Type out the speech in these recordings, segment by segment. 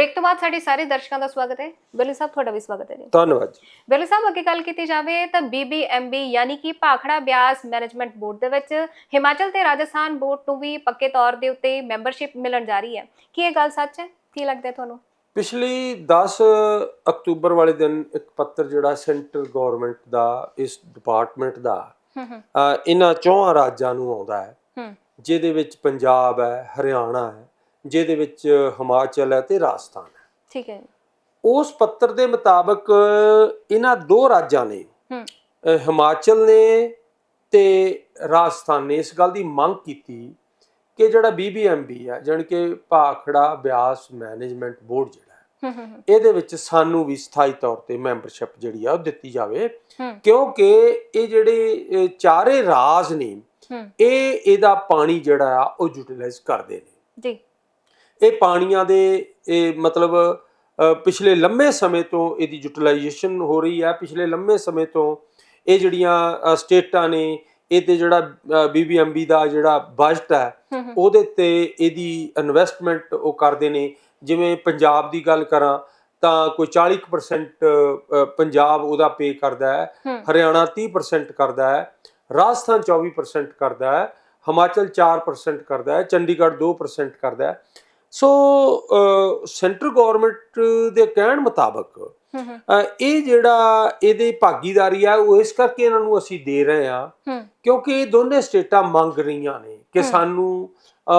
Break ਤੋਂ ਬਾਅਦ ਸਾਡੇ ਸਾਰੇ ਦਰਸ਼ਕਾਂ ਦਾ ਸਵਾਗਤ ਹੈ। ਬੇਲੀ ਸਾਹਿਬ ਤੁਹਾਡਾ ਵੀ ਸਵਾਗਤ ਹੈ ਜੀ। ਧੰਨਵਾਦ ਜੀ। ਬੇਲੀ ਸਾਹਿਬ ਅੱਗੇ ਗੱਲ ਕੀਤੀ ਜਾਵੇ ਤਾਂ BBMB ਯਾਨੀ ਕਿ ਭਾਖੜਾ ਬਿਆਸ ਮੈਨੇਜਮੈਂਟ ਬੋਰਡ ਦੇ ਵਿੱਚ ਹਿਮਾਚਲ ਤੇ ਰਾਜਸਥਾਨ ਬੋਰਡ ਨੂੰ ਵੀ ਪੱਕੇ ਤੌਰ ਦੇ ਉੱਤੇ ਮੈਂਬਰਸ਼ਿਪ ਮਿਲਣ ਜਾ ਰਹੀ ਹੈ। ਕੀ ਇਹ ਗੱਲ ਸੱਚ ਹੈ? ਕੀ ਲੱਗਦਾ ਤੁਹਾਨੂੰ? ਪਿਛਲੀ 10 ਅਕਤੂਬਰ ਵਾਲੇ ਦਿਨ ਇੱਕ ਪੱਤਰ ਜਿਹੜਾ ਸੈਂਟਰ ਗਵਰਨਮੈਂਟ ਦਾ ਇਸ ਡਿਪਾਰਟਮੈਂਟ ਦਾ ਇਹਨਾਂ ਚੌਹਾਂ ਰਾਜਾਂ ਨੂੰ ਆਉਂਦਾ ਹੂੰ। ਜਿਹਦੇ ਵਿੱਚ ਪੰਜਾਬ ਹੈ ਹਰਿਆਣਾ ਹੈ ਜਿਹਦੇ ਵਿੱਚ ਹਿਮਾਚਲ ਹੈ ਤੇ ਰਾਜਸਥਾਨ ਹੈ। ਠੀਕ ਹੈ ਉਸ ਪੱਤਰ ਦੇ ਮੁਤਾਬਕ ਇਹਨਾਂ ਦੋ ਰਾਜਾਂ ਨੇ ਹਿਮਾਚਲ ਨੇ ਤੇ ਰਾਜਸਥਾਨ ਨੇ ਇਸ ਗੱਲ ਦੀ ਮੰਗ ਕੀਤੀ ਕਿ ਜਿਹੜਾ BBMB ਹੈ ਜਾਣੀ ਕਿ ਭਾਖੜਾ ਬਿਆਸ ਮੈਨੇਜਮੈਂਟ ਬੋਰਡ ਜਿਹੜਾ ਇਹਦੇ ਵਿੱਚ ਸਾਨੂੰ ਵੀ ਸਥਾਈ ਤੌਰ ਤੇ ਮੈਂਬਰਸ਼ਿਪ ਜਿਹੜੀ ਆ ਉਹ ਦਿੱਤੀ ਜਾਵੇ। ਕਿਉਂਕਿ ਇਹ ਜਿਹੜੇ ਚਾਰੇ ਰਾਜ ਨੇ ਇਹ ਇਹਦਾ ਪਾਣੀ ਜਿਹੜਾ ਆ ਉਹ ਯੂਟਿਲਾਈਜ਼ ਕਰਦੇ ਨੇ। ਜੀ। ਇਹ ਪਾਣੀਆਂ ਦੇ ਇਹ ਮਤਲਬ ਪਿਛਲੇ ਲੰਮੇ ਸਮੇਂ ਤੋਂ ਇਹਦੀ ਯੂਟਿਲਾਈਜੇਸ਼ਨ ਹੋ ਰਹੀ ਹੈ ਪਿਛਲੇ ਲੰਮੇ ਸਮੇਂ ਤੋਂ ਇਹ ਜਿਹੜੀਆਂ ਸਟੇਟਾਂ ਨੇ ਇਹ ਤੇ ਜਿਹੜਾ BBMB ਦਾ ਜਿਹੜਾ ਬਜਟ ਹੈ ਉਹਦੇ ਤੇ ਇਹਦੀ ਇਨਵੈਸਟਮੈਂਟ ਉਹ ਕਰਦੇ ਨੇ। ਜਿਵੇਂ ਪੰਜਾਬ ਦੀ ਗੱਲ ਕਰਾਂ ਤਾਂ ਕੋਈ 40% ਅ, ਪੰਜਾਬ ਉਹਦਾ ਪੇ ਕਰਦਾ ਹੂੰ। ਹਰਿਆਣਾ 30% ਕਰਦਾ ਹੈ। ਰਾਜਸਥਾਨ 24% ਕਰਦਾ ਹੈ। ਹਿਮਾਚਲ 4% ਕਰਦਾ ਹੈ। ਚੰਡੀਗੜ੍ਹ 2% ਕਰਦਾ ਹੈ। ਸੋ ਸੈਂਟਰ ਗਵਰਨਮੈਂਟ ਦੇ ਕਹਿਣ ਮੁਤਾਬਕ ਇਹ ਜਿਹੜਾ ਇਹਦੀ ਭਾਗੀਦਾਰੀ ਆ ਉਹ ਇਸ ਕਰਕੇ ਇਹਨਾਂ ਨੂੰ ਅਸੀਂ ਦੇ ਰਹੇ ਹੂੰ ਕਿਉਂਕਿ ਇਹ ਦੋਨੇ ਸਟੇਟਾਂ ਮੰਗ ਰਹੀਆਂ ਨੇ ਕਿ। ਸਾਨੂੰ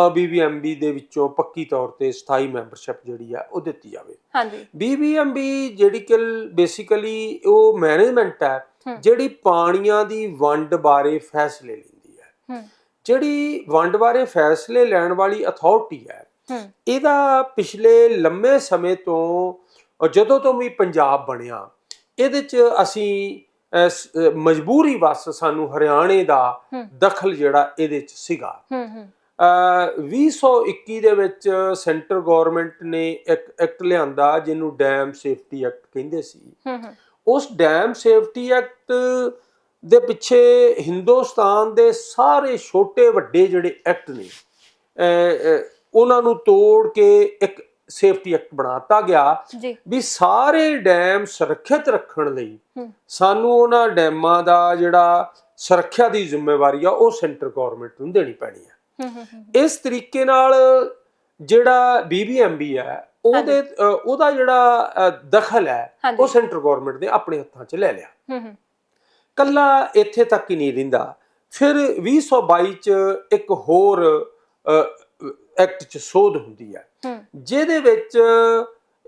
BBMB ਦੇ ਵਿੱਚੋਂ ਪੱਕੀ ਤੌਰ ਤੇ ਸਥਾਈ ਮੈਂਬਰਸ਼ਿਪ ਜਿਹੜੀ ਆ ਉਹ ਦਿੱਤੀ ਜਾਵੇ। ਹਾਂਜੀ। BBMB ਜਿਹੜੀ ਕਿ ਬੇਸਿਕਲੀ ਉਹ ਮੈਨੇਜਮੈਂਟ ਹੈ। ਜਿਹੜੀ ਪਾਣੀਆਂ ਦੀ ਵੰਡ ਬਾਰੇ ਫੈਸਲੇ ਲੈਂਦੀ ਹੈ। ਜਿਹੜੀ ਵੰਡ ਬਾਰੇ ਫੈਸਲੇ ਲੈਣ ਵਾਲੀ ਅਥਾਰਟੀ ਹੂੰ ਇਹਦਾ ਪਿਛਲੇ ਲੰਮੇ ਸਮੇਂ ਤੋਂ ਜਦੋਂ ਤੋਂ ਵੀ ਪੰਜਾਬ ਬਣਿਆ ਇਹਦੇ ਚ ਅਸੀਂ ਮਜਬੂਰੀ ਵਸ ਸਾਨੂੰ ਹਰਿਆਣੇ ਦਾ ਦਖਲ ਜਿਹੜਾ ਇਹਦੇ ਚ ਸੀਗਾ। ਹੂੰ ਹੂੰ। ਅ, 2021 ਦੇ ਵਿੱਚ ਸੈਂਟਰ ਗਵਰਨਮੈਂਟ ਨੇ ਇੱਕ ਐਕਟ ਲਿਆਂਦਾ ਜਿਹਨੂੰ ਡੈਮ ਸੇਫਟੀ ਐਕਟ ਕਹਿੰਦੇ ਸੀ। ਉਸ ਡੈਮ ਸੇਫਟੀ ਐਕਟ ਦੇ ਪਿੱਛੇ ਹਿੰਦੁਸਤਾਨ ਦੇ ਸਾਰੇ ਛੋਟੇ ਵੱਡੇ ਜਿਹੜੇ ਐਕਟ ਨੇ ਉਹਨਾਂ ਨੂੰ ਤੋੜ ਕੇ ਇੱਕ ਸੇਫਟੀ ਐਕਟ ਬਣਾਤਾ ਗਿਆ ਵੀ ਸਾਰੇ ਡੈਮ ਸੁਰੱਖਿਅਤ ਰੱਖਣ ਲਈ ਸਾਨੂੰ ਉਹਨਾਂ ਡੈਮਾਂ ਦਾ ਜਿਹੜਾ ਸੁਰੱਖਿਆ ਦੀ ਜ਼ਿੰਮੇਵਾਰੀ ਆ ਉਹ ਸੈਂਟਰ ਗਵਰਨਮੈਂਟ ਨੂੰ ਦੇਣੀ ਪੈਣੀ ਹੂੰ ਇਸ ਤਰੀਕੇ ਨਾਲ ਜਿਹੜਾ BBMB ਹੈ ਉਹਦੇ ਉਹਦਾ ਜਿਹੜਾ ਦਖਲ ਹੈ ਉਹ ਸੈਂਟਰ ਗਵਰਨਮੈਂਟ ਨੇ ਆਪਣੇ ਹੱਥਾਂ 'ਚ ਲੈ ਲਿਆ। ਕੱਲਾ ਇੱਥੇ ਤੱਕ ਹੀ ਨਹੀਂ ਰਹਿੰਦਾ ਫਿਰ 2022 ਚ ਇੱਕ ਹੋਰ ਐਕਟ 'ਚ ਸੋਧ ਹੁੰਦੀ ਹੈ। ਜਿਹਦੇ ਵਿੱਚ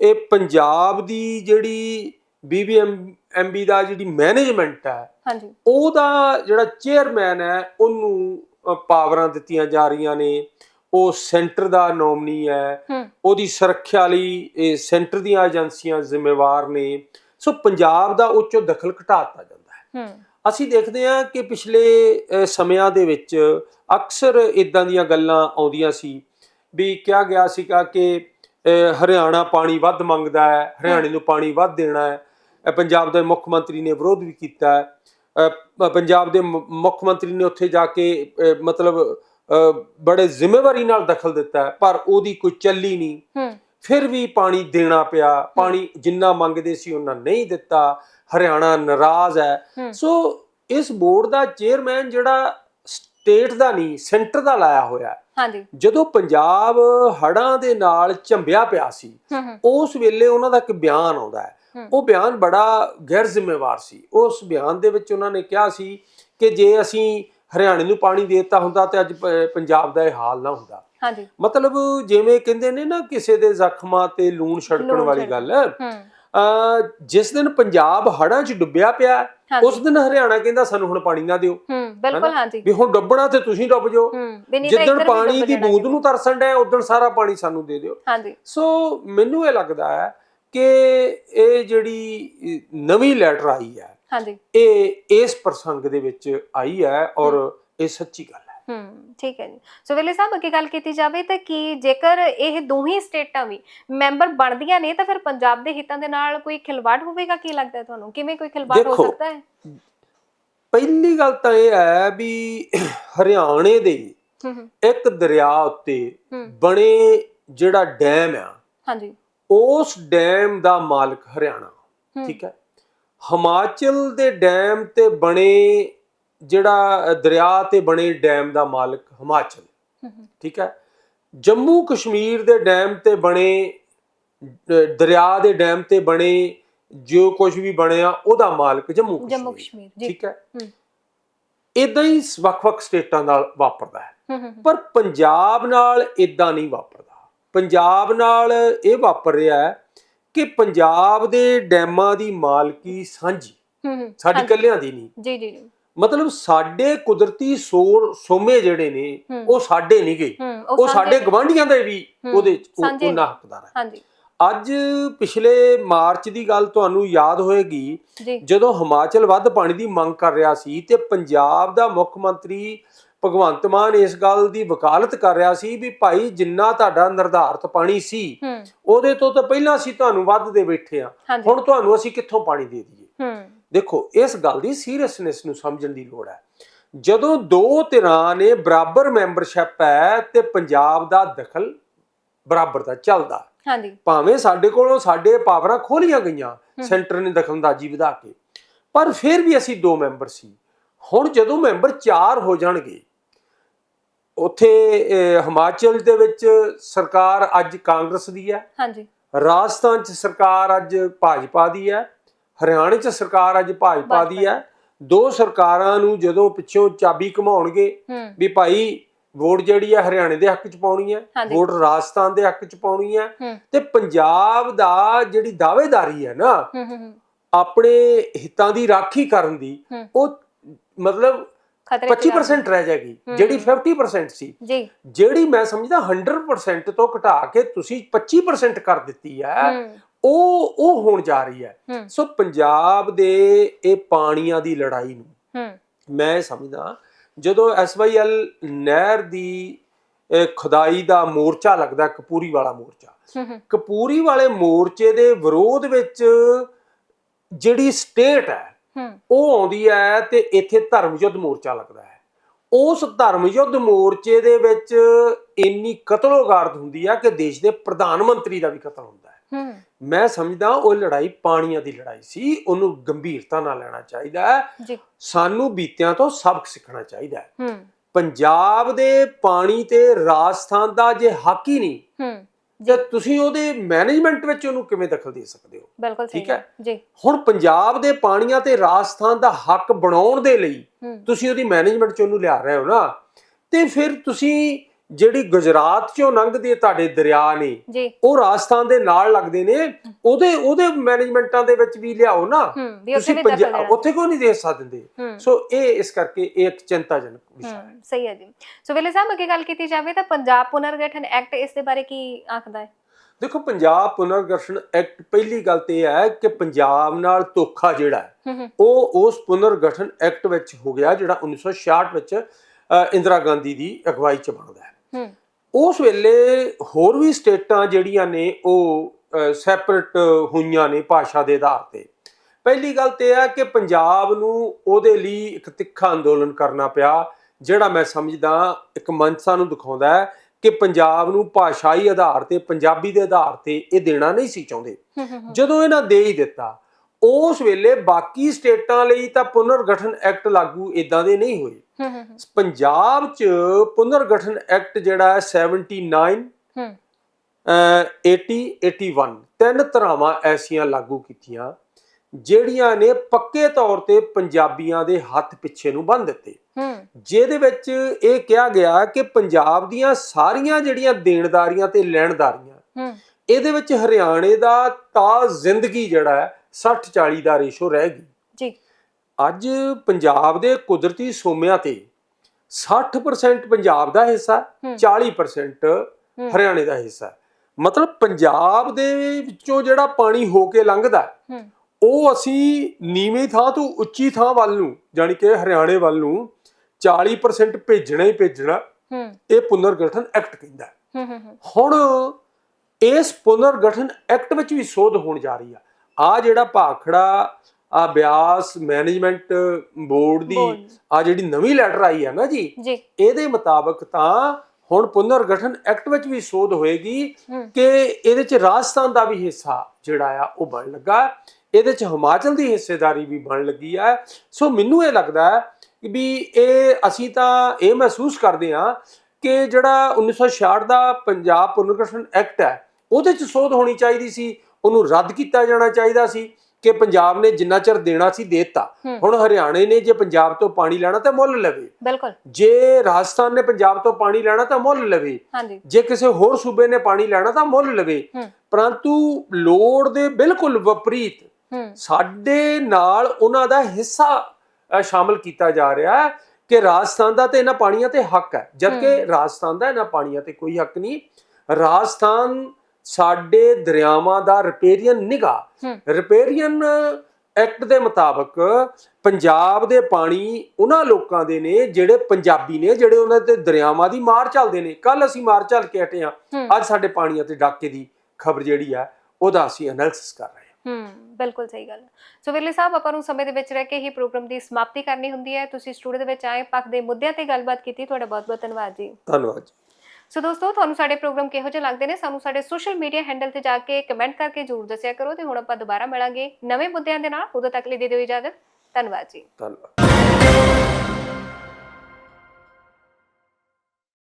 ਇਹ ਪੰਜਾਬ ਦੀ ਜਿਹੜੀ BBMB ਦਾ ਜਿਹੜੀ ਮੈਨੇਜਮੈਂਟ ਹੈ ਹਾਂਜੀ। ਉਹਦਾ ਜਿਹੜਾ ਚੇਅਰਮੈਨ ਹੈ ਉਹਨੂੰ ਪਾਵਰਾਂ ਦਿੱਤੀਆਂ ਜਾ ਰਹੀਆਂ ਨੇ। ਉਹ ਸੈਂਟਰ ਦਾ ਨੋਮਨੀ ਹੈ। ਉਹਦੀ ਸੁਰੱਖਿਆ ਲਈ ਇਹ ਸੈਂਟਰ ਦੀਆਂ ਏਜੰਸੀਆਂ ਜ਼ਿੰਮੇਵਾਰ ਨੇ। ਸੋ ਪੰਜਾਬ ਦਾ ਉੱਚੋ ਦਖਲ ਘਟਾਤਾ ਜਾਂਦਾ ਹੈ। ਅਸੀਂ ਦੇਖਦੇ ਹਾਂ ਕਿ ਪਿਛਲੇ ਸਮਿਆਂ ਦੇ ਵਿੱਚ ਅਕਸਰ ਇਦਾਂ ਦੀਆਂ ਗੱਲਾਂ ਆਉਂਦੀਆਂ ਸੀ। ਵੀ ਕਿਹਾ ਗਿਆ ਸੀਗਾ ਕਿ ਹਰਿਆਣਾ ਪਾਣੀ ਵੱਧ ਮੰਗਦਾ ਹੈ ਹਰਿਆਣੇ ਨੂੰ ਪਾਣੀ ਵੱਧ ਦੇਣਾ ਹੈ। ਪੰਜਾਬ ਦੇ ਮੁੱਖ ਮੰਤਰੀ ਨੇ ਵਿਰੋਧ ਵੀ ਕੀਤਾ ਹੈ। ਪੰਜਾਬ ਦੇ ਮੁੱਖ ਮੰਤਰੀ ਨੇ ਉੱਥੇ ਜਾ ਕੇ ਮਤਲਬ ਬੜੇ ਜ਼ਿੰਮੇਵਾਰੀ ਨਾਲ ਦਖਲ ਦਿੱਤਾ ਪਰ ਉਹਦੀ ਕੋਈ ਚੱਲੀ ਨਹੀਂ। ਫਿਰ ਵੀ ਪਾਣੀ ਦੇਣਾ ਪਿਆ। ਪਾਣੀ ਜਿੰਨਾ ਮੰਗਦੇ ਸੀ ਉਹਨਾਂ ਨਹੀਂ ਦਿੱਤਾ। ਹਰਿਆਣਾ ਨਾਰਾਜ਼ ਹੂੰ। ਸੋ ਇਸ ਬੋਰਡ ਦਾ ਚੇਅਰਮੈਨ ਜਿਹੜਾ ਸਟੇਟ ਦਾ ਨਹੀਂ ਸੈਂਟਰ ਦਾ ਲਾਇਆ ਹੋਇਆ। ਹਾਂਜੀ। ਜਦੋਂ ਪੰਜਾਬ ਹੜਾਂ ਦੇ ਨਾਲ ਝੰਬਿਆ ਪਿਆ ਸੀ ਉਸ ਵੇਲੇ ਉਹਨਾਂ ਦਾ ਇੱਕ ਬਿਆਨ ਆਉਂਦਾ ਹੈ। ਉਹ ਬਿਆਨ ਬੜਾ ਗੈਰ ਜ਼ਿੰਮੇਵਾਰ ਸੀ। ਉਸ ਬਿਆਨ ਦੇ ਵਿੱਚ ਉਹਨਾਂ ਨੇ ਕਿਹਾ ਸੀ ਕਿ ਜੇ ਅਸੀਂ ਹਰਿਆਣੇ ਨੂੰ ਪਾਣੀ ਦੇ ਦਿੱਤਾ ਹੁੰਦਾ ਤੇ ਅੱਜ ਪੰਜਾਬ ਦਾ ਇਹ ਹਾਲ ਨਾ ਹੁੰਦਾ। ਹਾਂਜੀ। ਮਤਲਬ ਜਿਵੇਂ ਕਹਿੰਦੇ ਨੇ ਨਾ ਕਿਸੇ ਦੇ ਜ਼ਖਮਾਂ ਤੇ ਲੂਣ ਛੜਕਣ ਵਾਲੀ ਗੱਲ। ਜਿਸ ਦਿਨ ਪੰਜਾਬ ਹੜਾਂ 'ਚ ਡੁੱਬਿਆ ਪਿਆ ਉਸ ਦਿਨ ਹਰਿਆਣਾ ਕਹਿੰਦਾ ਸਾਨੂੰ ਹੁਣ ਪਾਣੀ ਨਾ ਦਿਓ। ਹੂੰ ਬਿਲਕੁਲ? ਹਾਂਜੀ। ਵੀ ਹੁਣ ਡੁੱਬਣਾ ਤੇ ਤੁਸੀਂ ਡੁੱਬ ਜਾਓ। ਜਿੱਦਣ ਪਾਣੀ ਦੀ ਬੂੰਦ ਨੂੰ ਤਰਸਣ ਡਿਆ ਉਦੋਂ ਸਾਰਾ ਪਾਣੀ ਸਾਨੂੰ ਦੇ ਦਿਓ। ਹਾਂਜੀ। ਸੋ ਮੈਨੂੰ ਇਹ ਲੱਗਦਾ ਹੈ ਕਿ ਇਹ ਜਿਹੜੀ ਨਵੀਂ ਲੈਟਰ ਆਈ ਹੈ ਹਾਂਜੀ। ਇਹ ਇਸ ਪ੍ਰਸੰਗ ਦੇ ਵਿੱਚ ਆਈ ਹੈ ਔਰ ਇਹ ਸੱਚੀ ਗੱਲ ਹੈ। ਹੂੰ ਠੀਕ ਹੈ ਜੀ। ਸੋ ਵੇਲੇ ਸਾਹਿਬ ਅੱਗੇ ਗੱਲ ਕੀਤੀ ਜਾਵੇ ਤਾਂ ਕੀ ਜੇਕਰ ਇਹ ਦੋਹੀ ਸਟੇਟਾਂ ਵੀ ਮੈਂਬਰ ਬਣਦੀਆਂ ਨੇ ਤਾਂ ਫਿਰ ਪੰਜਾਬ ਦੇ ਹਿੱਤਾਂ ਦੇ ਨਾਲ ਕੋਈ ਖਿਲਵਾੜ ਹੋਵੇਗਾ? ਕੀ ਲੱਗਦਾ ਹੈ ਤੁਹਾਨੂੰ? ਕਿਵੇਂ ਕੋਈ ਖਿਲਵਾੜ ਹੋ ਸਕਦਾ ਹੈ? ਪਹਿਲੀ ਗੱਲ ਤਾਂ ਇਹ ਹੈ ਵੀ ਹਰਿਆਣੇ ਦੇ ਇੱਕ ਦਰਿਆ ਉੱਤੇ ਬਣੇ ਜਿਹੜਾ ਡੈਮ ਆ ਹਾਂਜੀ। ਉਸ ਡੈਮ ਦਾ ਮਾਲਕ ਹਰਿਆਣਾ ਠੀਕ ਹੈ। ਹਿਮਾਚਲ ਦੇ ਡੈਮ ਤੇ ਬਣੇ ਜਿਹੜਾ ਦਰਿਆ ਤੇ ਬਣੇ ਡੈਮ ਦਾ ਮਾਲਕ ਹਿਮਾਚਲ। ਠੀਕ ਹੈ? ਜੰਮੂ ਕਸ਼ਮੀਰ ਦੇ ਡੈਮ ਤੇ ਬਣੇ ਦਰਿਆ ਦੇ ਡੈਮ ਤੇ ਬਣੇ ਜੋ ਕੁਝ ਵੀ ਬਣਿਆ ਉਹਦਾ ਮਾਲਕ ਜੰਮੂ ਕਸ਼ਮੀਰ। ਜੰਮੂ ਕਸ਼ਮੀਰ ਜੀ। ਠੀਕ ਹੈ। ਇਦਾਂ ਹੀ ਵੱਖ-ਵੱਖ ਸਟੇਟਾਂ ਨਾਲ ਵਾਪਰਦਾ ਹੈ। ਪਰ ਪੰਜਾਬ ਨਾਲ ਇਦਾਂ ਨਹੀਂ ਵਾਪਰਦਾ। ਪੰਜਾਬ ਨਾਲ ਇਹ ਵਾਪਰ ਰਿਹਾ ਹੈ ਕਿ ਪੰਜਾਬ ਦੇ ਡੈਮਾਂ ਦੀ ਮਾਲਕੀ ਸਾਂਝੀ। ਸਾਡੀ ਕੱਲਿਆਂ ਦੀ ਨਹੀਂ। ਜੀ ਜੀ। ਮਤਲਬ ਸਾਡੇ ਕੁਦਰਤੀ ਸੋਰ ਸੋਮੇ ਜਿਹੜੇ ਨੇ ਉਹ ਸਾਡੇ ਨਹੀਂ ਗਏ ਉਹ ਸਾਡੇ ਗਵਾਂਢੀਆਂ ਦੇ ਵੀ ਉਹਦੇ ਉਹਨਾਂ ਹੱਕਦਾਰ ਹੈ। ਹਾਂਜੀ। ਅੱਜ ਪਿਛਲੇ ਮਾਰਚ ਦੀ ਗੱਲ ਤੁਹਾਨੂੰ ਯਾਦ ਹੋਏਗੀ ਜਦੋਂ ਹਿਮਾਚਲ ਵੱਧ ਪਾਣੀ ਦੀ ਮੰਗ ਕਰ ਰਿਹਾ ਸੀ ਤੇ ਪੰਜਾਬ ਦਾ ਮੁੱਖ ਮੰਤਰੀ ਭਗਵੰਤ ਮਾਨ ਇਸ ਗੱਲ ਦੀ ਵਕਾਲਤ ਕਰ ਰਿਹਾ ਸੀ ਵੀ ਭਾਈ ਜਿੰਨਾ ਤੁਹਾਡਾ ਨਿਰਧਾਰਤ ਪਾਣੀ ਸੀ ਉਹਦੇ ਤੋਂ ਤਾਂ ਪਹਿਲਾਂ ਅਸੀਂ ਤੁਹਾਨੂੰ ਵੱਧ ਦੇ ਬੈਠੇ ਆ ਹੁਣ ਤੁਹਾਨੂੰ ਅਸੀਂ ਕਿੱਥੋਂ ਪਾਣੀ ਦੇ ਦਈਏ? ਹੂੰ। ਦੇਖੋ ਇਸ ਗੱਲ ਦੀ ਸੀਰੀਅਸਨੈਸ ਨੂੰ ਸਮਝਣ ਦੀ ਲੋੜ ਹੈ। ਜਦੋਂ ਦੋ ਧਿਰਾਂ ਨੇ ਬਰਾਬਰ ਮੈਂਬਰਸ਼ਿਪ ਹੈ ਤੇ ਪੰਜਾਬ ਦਾ ਦਖਲ ਬਰਾਬਰ ਦਾ ਚੱਲਦਾ ਹਾਂਜੀ। ਭਾਵੇਂ ਸਾਡੇ ਕੋਲੋਂ ਸਾਡੇ ਪਾਵਰਾਂ ਖੋਲੀਆਂ ਗਈਆਂ ਸੈਂਟਰ ਨੇ ਦਖਲਅੰਦਾਜ਼ੀ ਵਧਾ ਕੇ। ਪਰ ਫਿਰ ਵੀ ਅਸੀਂ ਦੋ ਮੈਂਬਰ ਸੀ। ਹੁਣ ਜਦੋਂ ਮੈਂਬਰ ਚਾਰ ਹੋ ਜਾਣਗੇ ਉੱਥੇ ਹਿਮਾਚਲ ਦੇ ਵਿੱਚ ਸਰਕਾਰ ਅੱਜ ਕਾਂਗਰਸ ਦੀ ਹੈ। ਹਾਂਜੀ। ਰਾਜਸਥਾਨ ਚ ਸਰਕਾਰ ਅੱਜ ਭਾਜਪਾ ਦੀ ਹੈ। ਹਰਿਆਣਾ ਚ ਸਰਕਾਰ ਅੱਜ ਭਾਜਪਾ ਦੀ ਹੈ। ਦੋ ਸਰਕਾਰਾਂ ਨੂੰ ਜਦੋਂ ਪਿੱਛੋਂ ਚਾਬੀ ਘਮਾਉਣਗੇ ਵੀ ਭਾਈ ਵੋਟ ਜਿਹੜੀ ਹੈ ਹਰਿਆਣੇ ਦੇ ਹੱਕ ਚ ਪਾਉਣੀ ਹੈ। ਵੋਟ ਰਾਜਸਥਾਨ ਦੇ ਹੱਕ ਚ ਪਾਉਣੀ ਹੈ ਤੇ ਪੰਜਾਬ ਦਾ ਜਿਹੜੀ ਦਾਅਵੇਦਾਰੀ ਹੈ ਨਾ ਆਪਣੇ ਹਿੱਤਾਂ ਦੀ ਰਾਖੀ ਕਰਨ ਦੀ। ਉਹ ਮਤਲਬ ਖਤਰੇ 'ਚ 25% ਰਹਿ ਜਾਏਗੀ। ਜਿਹੜੀ 50% ਸੀ। ਜੀ। ਜਿਹੜੀ ਮੈਂ ਸਮਝਦਾ 100% ਤੋਂ ਘਟਾ ਕੇ ਤੁਸੀਂ 25% ਕਰ ਦਿੱਤੀ ਹੂੰ। ਉਹ ਉਹ ਹੋਣ ਜਾ ਰਹੀ ਹੈ। ਸੋ ਪੰਜਾਬ ਦੇ ਇਹ ਪਾਣੀਆਂ ਦੀ ਲੜਾਈ ਨੂੰ ਮੈਂ ਸਮਝਦਾ ਜਦੋਂ ਐਸਵਾਈਐਲ ਨਹਿਰ ਦੀ ਖੁਦਾਈ ਦਾ ਮੋਰਚਾ ਲੱਗਦਾ ਕਪੂਰੀ ਵਾਲਾ ਮੋਰਚਾ ਕਪੂਰੀ ਵਾਲੇ ਮੋਰਚੇ ਦੇ ਵਿਰੋਧ ਵਿੱਚ ਜਿਹੜੀ ਸਟੇਟ ਹੈ ਹੂੰ। ਉਹ ਆਉਂਦੀ ਹੈ ਤੇ ਇੱਥੇ ਧਰਮ ਯੁੱਧ ਮੋਰਚਾ ਲੱਗਦਾ ਹੈ। ਉਸ ਧਰਮ ਯੁੱਧ ਮੋਰਚੇ ਦੇ ਵਿੱਚ ਇੰਨੀ ਕਤਲੋਗਾਰਦ ਹੁੰਦੀ ਹੈ ਕਿ ਦੇਸ਼ ਦੇ ਪ੍ਰਧਾਨ ਮੰਤਰੀ ਦਾ ਵੀ ਕਤਲ ਹੁੰਦਾ ਹੈ। ਮੈਂ ਸਮਝਦਾ ਉਹ ਲੜਾਈ ਪਾਣੀਆਂ ਦੀ ਲੜਾਈ ਸੀ ਉਹਨੂੰ ਗੰਭੀਰਤਾ ਨਾਲ ਲੈਣਾ ਚਾਹੀਦਾ ਹੈ। ਸਾਨੂੰ ਬੀਤਿਆਂ ਤੋਂ ਸਬਕ ਸਿੱਖਣਾ ਚਾਹੀਦਾ ਹੈ। ਪੰਜਾਬ ਦੇ ਪਾਣੀ ਤੇ ਰਾਜਸਥਾਨ ਦਾ ਜੇ ਹੱਕ ਹੀ ਨਹੀਂ। ਤੇ ਤੁਸੀਂ ਉਹਦੇ ਮੈਨੇਜਮੈਂਟ ਵਿੱਚ ਉਹਨੂੰ ਕਿਵੇਂ ਦਖਲ ਦੇ ਸਕਦੇ ਹੋ? ਬਿਲਕੁਲ ਠੀਕ ਹੈ। ਜੀ। ਹੁਣ ਪੰਜਾਬ ਦੇ ਪਾਣੀਆਂ ਤੇ ਰਾਜਸਥਾਨ ਦਾ ਹੱਕ ਬਣਾਉਣ ਦੇ ਲਈ ਤੁਸੀਂ ਉਹਦੀ ਮੈਨੇਜਮੈਂਟ ਚ ਉਹਨੂੰ ਲਿਆ ਰਹੇ ਹੋ ਨਾ ਤੇ ਫਿਰ ਤੁਸੀਂ ਜਿਹੜੀ ਗੁਜਰਾਤ ਚੋਂ ਲੰਘਦੇ ਤੁਹਾਡੇ ਦਰਿਆ ਨੇ ਉਹ ਰਾਜਸਥਾਨ ਦੇ ਨਾਲ ਲੱਗਦੇ ਨੇ ਉਹਦੇ ਉਹਦੇ ਮੈਨੇਜਮੈਂਟਾਂ ਦੇ ਵਿੱਚ ਵੀ ਲਿਆਓ ਨਾ। ਹੂੰ ਤੁਸੀਂ ਪੰਜਾਬ ਉੱਥੇ ਕਿਉਂ ਨਹੀਂ ਦੇ ਸਕਦੇ? ਹੂੰ। ਸੋ ਇਹ ਇਸ ਕਰਕੇ ਇਹ ਇੱਕ ਚਿੰਤਾਜਨਕ ਵਿਸ਼ਾ ਹੈ। ਹੂੰ ਸਹੀ ਹੈ ਜੀ। ਸੋ ਵੇਲੇ ਸਾਹਿਬ ਅੱਗੇ ਗੱਲ ਕੀਤੀ ਜਾਵੇ ਤਾਂ ਪੰਜਾਬ ਪੁਨਰਗਠਨ ਐਕਟ ਇਸ ਦੇ ਬਾਰੇ ਕੀ ਆਖਦਾ ਹੈ? ਦੇਖੋ ਪੰਜਾਬ ਪੁਨਰਗਠਨ ਐਕਟ ਪਹਿਲੀ ਗੱਲ ਤੇ ਇਹ ਹੈ ਕਿ ਪੰਜਾਬ ਨਾਲ ਧੋਖਾ ਜਿਹੜਾ ਹੈ ਹੂੰ ਹੂੰ। ਉਹ ਉਸ ਪੁਨਰਗਠਨ ਐਕਟ ਵਿੱਚ ਹੋ ਗਿਆ ਜਿਹੜਾ 1966 ਵਿੱਚ ਇੰਦਰਾ ਗਾਂਧੀ ਦੀ ਅਗਵਾਈ ਚ ਬਣਦਾ ਹੈ ਹੂੰ। ਉਸ ਵੇਲੇ ਹੋਰ ਵੀ ਸਟੇਟਾਂ ਜਿਹੜੀਆਂ ਨੇ ਉਹ ਸੈਪਰੇਟ ਹੋਈਆਂ ਨੇ ਭਾਸ਼ਾ ਦੇ ਆਧਾਰ ਤੇ। ਪਹਿਲੀ ਗੱਲ ਤੇ ਹੈ ਕਿ ਪੰਜਾਬ ਨੂੰ ਉਹਦੇ ਲਈ ਇੱਕ ਤਿੱਖਾ ਅੰਦੋਲਨ ਕਰਨਾ ਪਿਆ ਜਿਹੜਾ ਮੈਂ ਸਮਝਦਾ ਇੱਕ ਮਨਸਾ ਨੂੰ ਦਿਖਾਉਂਦਾ ਹੈ ਕਿ ਪੰਜਾਬ ਨੂੰ ਭਾਸ਼ਾਈ ਆਧਾਰ ਤੇ ਪੰਜਾਬੀ ਦੇ ਆਧਾਰ ਤੇ ਇਹ ਦੇਣਾ ਨਹੀਂ ਸੀ ਚਾਹੁੰਦੇ। ਜਦੋਂ ਇਹਨਾਂ ਦੇ ਹੀ ਦਿੱਤਾ ਉਸ ਵੇਲੇ ਬਾਕੀ ਸਟੇਟਾਂ ਲਈ ਤਾਂ ਪੁਨਰਗਠਨ ਐਕਟ ਲਾਗੂ ਇਦਾਂ ਦੇ ਨਹੀਂ ਹੋਏ। ਹੂੰ ਹੂੰ ਹੂੰ, ਪੰਜਾਬ 'ਚ ਪੁਨਰਗਠਨ ਐਕਟ ਜਿਹੜਾ ਹੈ 79 ਹੂੰ। ਅਹ 80 81 ਤਿੰਨ ਧਰਾਵਾਂ ਐਸੀਆਂ ਲਾਗੂ ਕੀਤੀਆਂ ਜਿਹੜੀਆਂ ਨੇ ਪੱਕੇ ਤੌਰ ਤੇ ਪੰਜਾਬੀਆਂ ਦੇ ਹੱਥ ਪਿੱਛੇ ਨੂੰ ਬੰਨ ਦਿੱਤੇ। ਹੂੰ। ਜਿਹਦੇ ਵਿੱਚ ਇਹ ਕਿਹਾ ਗਿਆ ਕਿ ਪੰਜਾਬ ਦੀਆਂ ਸਾਰੀਆਂ ਜਿਹੜੀਆਂ ਦੇਣਦਾਰੀਆਂ ਤੇ ਲੈਣਦਾਰੀਆਂ ਹੂੰ। ਇਹਦੇ ਵਿੱਚ ਹਰਿਆਣੇ ਦਾ ਤਾਂ ਜ਼ਿੰਦਗੀ ਜਿਹੜਾ ਹੈ 60 40 ਦਾ ਰੇਸ਼ੋ ਰਹਿ ਗਈ। ਜੀ। ਅੱਜ ਪੰਜਾਬ ਦੇ ਕੁਦਰਤੀ ਸੋਮਿਆਂ ਤੇ 60% ਪੰਜਾਬ ਦਾ ਹਿੱਸਾ ਹੂੰ। 40% ਹੂੰ। ਹਰਿਆਣੇ ਦਾ ਹਿੱਸਾ। ਮਤਲਬ ਪੰਜਾਬ ਦੇ ਵਿੱਚੋਂ ਜਿਹੜਾ ਪਾਣੀ ਹੋ ਕੇ ਲੰਘਦਾ ਉਹ ਅਸੀਂ ਨੀਵੀਂ ਥਾਂ ਤੋਂ ਉੱਚੀ ਥਾਂ ਵੱਲ ਨੂੰ ਜਾਣੀ ਕਿ ਹਰਿਆਣੇ ਵੱਲ ਨੂੰ 40% ਭੇਜਣਾ ਹੀ ਭੇਜਣਾ ਇਹ ਪੁਨਰਗਠਨ ਐਕਟ ਕਹਿੰਦਾ। ਹੁਣ ਇਸ ਪੁਨਰਗਠਨ ਐਕਟ ਵਿੱਚ ਵੀ ਸੋਧ ਹੋਣ ਜਾ ਰਹੀ ਆ। ਆ ਜਿਹੜਾ ਭਾਖੜਾ ਆ ਬਿਆਸ ਮੈਨੇਜਮੈਂਟ ਬੋਰਡ ਦੀ। ਆ ਜਿਹੜੀ ਨਵੀਂ ਲੈਟਰ ਆਈ ਹੈ ਨਾ ਜੀ ਇਹਦੇ ਮੁਤਾਬਕ ਤਾਂ ਹੁਣ ਪੁਨਰਗਠਨ ਐਕਟ ਵਿੱਚ ਵੀ ਸੋਧ ਹੋਏਗੀ ਕਿ ਇਹਦੇ ਚ ਰਾਜਸਥਾਨ ਦਾ ਵੀ ਹਿੱਸਾ ਜਿਹੜਾ ਆ ਉਹ ਬਣ ਲੱਗਾ ਇਹਦੇ ਚ ਹਿਮਾਚਲ ਦੀ ਹਿੱਸੇਦਾਰੀ ਵੀ ਬਣ ਲੱਗੀ ਹੈ ਸੋ ਮੈਨੂੰ ਇਹ ਲੱਗਦਾ ਹੈ ਕਿ ਵੀ ਇਹ ਅਸੀਂ ਤਾਂ ਇਹ ਮਹਿਸੂਸ ਕਰਦੇ ਹਾਂ ਕਿ ਜਿਹੜਾ 1966 ਦਾ ਪੰਜਾਬ ਪੁਨਰਗਠਨ ਐਕਟ ਹੈ ਉਹਦੇ ਚ ਸੋਧ ਹੋਣੀ ਚਾਹੀਦੀ ਸੀ। ਉਹਨੂੰ ਰੱਦ ਕੀਤਾ ਜਾਣਾ ਚਾਹੀਦਾ ਸੀ ਕਿ ਪੰਜਾਬ ਨੇ ਜਿੰਨਾ ਚਿਰ ਦੇਣਾ ਸੀ ਦੇਤਾ। ਹੁਣ ਹਰਿਆਣੇ ਨੇ ਜੇ ਪੰਜਾਬ ਤੋਂ ਪਾਣੀ ਲੈਣਾ ਤਾਂ ਮੁੱਲ ਲਵੇ। ਬਿਲਕੁਲ। ਜੇ ਰਾਜਸਥਾਨ ਨੇ ਪੰਜਾਬ ਤੋਂ ਪਾਣੀ ਲੈਣਾ ਤਾਂ ਮੁੱਲ ਲਵੇ। ਹਾਂਜੀ। ਜੇ ਕਿਸੇ ਹੋਰ ਸੂਬੇ ਨੇ ਪਾਣੀ ਲੈਣਾ ਤਾਂ ਮੁੱਲ ਲਵੇ। ਪਰੰਤੂ ਲੋੜ ਦੇ ਬਿਲਕੁਲ ਵਿਪਰੀਤ ਸਾਡੇ ਨਾਲ ਉਹਨਾਂ ਦਾ ਹਿੱਸਾ ਸ਼ਾਮਲ ਕੀਤਾ ਜਾ ਰਿਹਾ ਹੈ ਕਿ ਰਾਜਸਥਾਨ ਦਾ ਤੇ ਇਹਨਾਂ ਪਾਣੀਆਂ ਤੇ ਹੱਕ ਹੈ। ਜਦਕਿ ਰਾਜਸਥਾਨ ਦਾ ਇਹਨਾਂ ਪਾਣੀਆਂ ਤੇ ਕੋਈ ਹੱਕ ਨਹੀਂ। ਰਾਜਸਥਾਨ ਸਾਡੇ ਦਰਿਆਵਾਂ ਦਾ ਰਿਪੇਰੀਅਨ ਨਿਗਾ। ਰਿਪੇਰੀਅਨ ਐਕਟ ਦੇ ਮੁਤਾਬਕ ਪੰਜਾਬ ਦੇ ਪਾਣੀ ਉਹਨਾਂ ਲੋਕਾਂ ਦੇ ਨੇ ਜਿਹੜੇ ਪੰਜਾਬੀ ਨੇ ਜਿਹੜੇ ਉਹਨਾਂ ਤੇ ਦਰਿਆਵਾਂ ਦੀ ਮਾਰ ਚੱਲਦੇ ਨੇ। ਕੱਲ ਅਸੀਂ ਮਾਰ ਚੱਲ ਕੇ ਹਟੇ ਹਾਂ। ਹੂੰ। ਅੱਜ ਸਾਡੇ ਪਾਣੀਆਂ ਤੇ ਡਾਕੇ ਦੀ ਖਬਰ ਜਿਹੜੀ ਆ ਉਹਦਾ ਅਸੀਂ ਐਨਾਲਿਸਿਸ ਕਰ ਰਹੇ ਹਾਂ। ਹੂੰ ਬਿਲਕੁਲ ਸਹੀ ਗੱਲ। ਸੋ ਵਿਰਲੇ ਸਾਹਿਬ ਆਪਾਂ ਨੂੰ ਸਮੇਂ ਦੇ ਵਿੱਚ ਰਹਿ ਕੇ ਹੀ ਪ੍ਰੋਗਰਾਮ ਦੀ ਸਮਾਪਤੀ ਕਰਨੀ ਹੁੰਦੀ ਹੈ। ਤੁਸੀਂ ਸਟੂਡੀਓ ਦੇ ਵਿੱਚ ਆਏ ਪੱਖ ਦੇ ਮੁੱਦਿਆਂ ਤੇ ਗੱਲਬਾਤ ਕੀਤੀ। ਤੁਹਾਡਾ ਬਹੁਤ ਬਹੁਤ ਧੰਨਵਾਦ ਜੀ। ਧੰਨਵਾਦ ਜੀ। ਸੋ ਦੋਸਤੋ, ਤੁਹਾਨੂੰ ਸਾਡੇ ਪ੍ਰੋਗਰਾਮ ਕਿਹੋ ਜਿਹੇ ਲੱਗਦੇ ਨੇ? ਸਾਨੂੰ ਸਾਡੇ ਸੋਸ਼ਲ ਮੀਡੀਆ ਹੈਂਡਲ ਤੇ ਜਾ ਕੇ ਕਮੈਂਟ ਕਰਕੇ ਜਰੂਰ ਦੱਸਿਆ ਕਰੋ ਤੇ ਹੁਣ ਆਪਾਂ ਦੁਬਾਰਾ ਮਿਲਾਂਗੇ ਨਵੇਂ ਮੁੱਦਿਆਂ ਦੇ ਨਾਲ। ਉਦੋਂ ਤੱਕ ਲਈ ਦੇ ਦਿਓ ਇਜਾਜ਼ਤ। ਧੰਨਵਾਦ ਜੀ। ਧੰਨਵਾਦ।